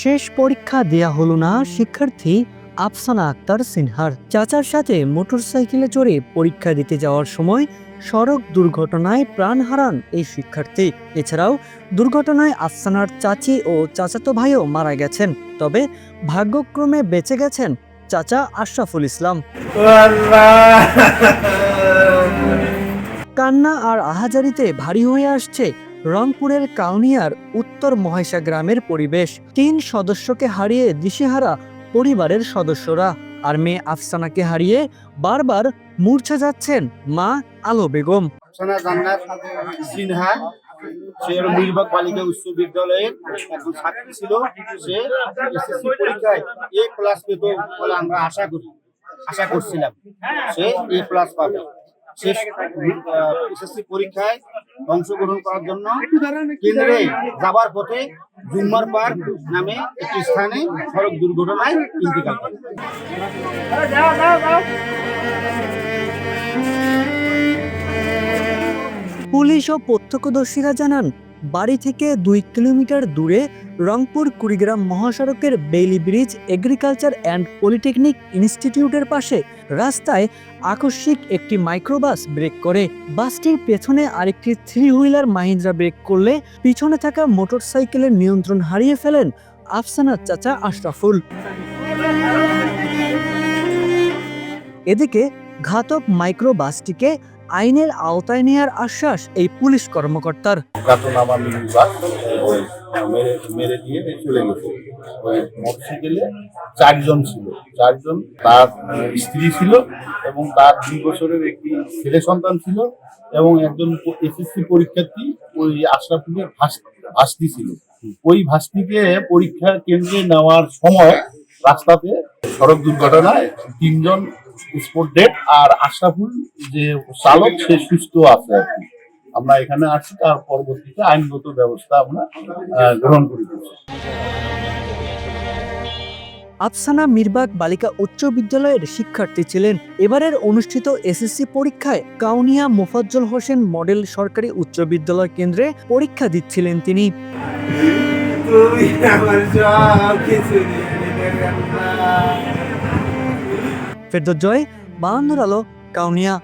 শেষ পরীক্ষা দেয়া হল না শিক্ষার্থী আফসানা আক্তার সিনহার। চাচার সাথে মোটরসাইকেলে চড়ে পরীক্ষা দিতে যাওয়ার সময় সড়ক দুর্ঘটনায় প্রাণ হারান এই শিক্ষার্থী। এছাড়াও দুর্ঘটনায় আফসানার চাচি ও চাচাতো ভাইও মারা গেছেন, তবে ভাগ্যক্রমে বেঁচে গেছেন চাচা আশরাফুল ইসলাম। কান্না আর আহাজারিতে ভারী হয়ে আসছে রংপুরের কাউনিয়ার উত্তর মহেশা গ্রামের পরিবেশ। তিন সদস্যকে হারিয়ে দিশেহারা পরিবারের সদস্যরা। আর মেয়ে আফসানাকে হারিয়ে বারবার মূর্ছা যাচ্ছেন মা আলো বেগম। আফসানা জান্নাত, সিনহা সে মিরবাগ বালিকা উচ্চ বিদ্যালয়ের একজন ছাত্রী ছিল। সে এসএসসি পরীক্ষায় এ প্লাস পেত বলে আমরা আশা করি, আশা করছিলাম। সে এ প্লাস পাবে। সে এসএসসি পরীক্ষায় অংশগ্রহণ করার জন্য কেন্দ্রে যাবার পথে জুম্মার পার্ক নামে একটি স্থানে সড়ক দুর্ঘটনায় ইন্তিকাল করে। পুলিশ ও প্রত্যক্ষদর্শীরা জানান, বাড়ি থেকে দুই কিলোমিটার দূরে রংপুর কুড়িগ্রাম মহাসড়কের Bailey bridge agriculture and polytechnic ইনস্টিটিউটের পাশে রাস্তায় আকস্মিক একটি মাইক্রোবাস ব্রেক করে। বাসটির পেছনে আরেকটি থ্রি হুইলার মাহিন্দ্রা ব্রেক করলে পিছনে থাকা মোটরসাইকেলের নিয়ন্ত্রণ হারিয়ে ফেলেন আফসানার চাচা আশরাফুল। এদিকে ঘাতক মাইক্রোবাসটিকে আইনের আওতায় নেয়ার আশ্বাস এই পুলিশ কর্মকর্তার। মেরে দিয়ে চলে গেছে। ওই মোটরসাইকেলে চারজন ছিল। চারজন, তার স্ত্রী ছিল এবং তার দুই বছরের একটি ছেলে সন্তান ছিল এবং একজন এসএসসি পরীক্ষার্থী ওই আশরাফুলের ভাস্তি ছিল। ওই ভাস্তিকে পরীক্ষা কেন্দ্রে নেওয়ার সময় রাস্তাতে সড়ক দুর্ঘটনায় তিনজন স্পোর্ট ডেট আর আশরাফুল যে চালক সে সুস্থ আছে আর কি। আমরা এখানে আসছি তার পরবর্তীতে আইনগত ব্যবস্থা আমরা গ্রহণ আফসানা মিরবাগ বালিকা উচ্চ বিদ্যালয়ের শিক্ষার্থী ছিলেন। এবারের অনুষ্ঠিত এসএসসি পরীক্ষায় কাউনিয়া মোফাজ্জল হোসেন মডেল সরকারি উচ্চ বিদ্যালয় কেন্দ্রে পরীক্ষা দিচ্ছিলেন তিনি। তুমি আমার সব কিছু ফেরদৌস জয় বাহান্নর আলো কাউনিয়া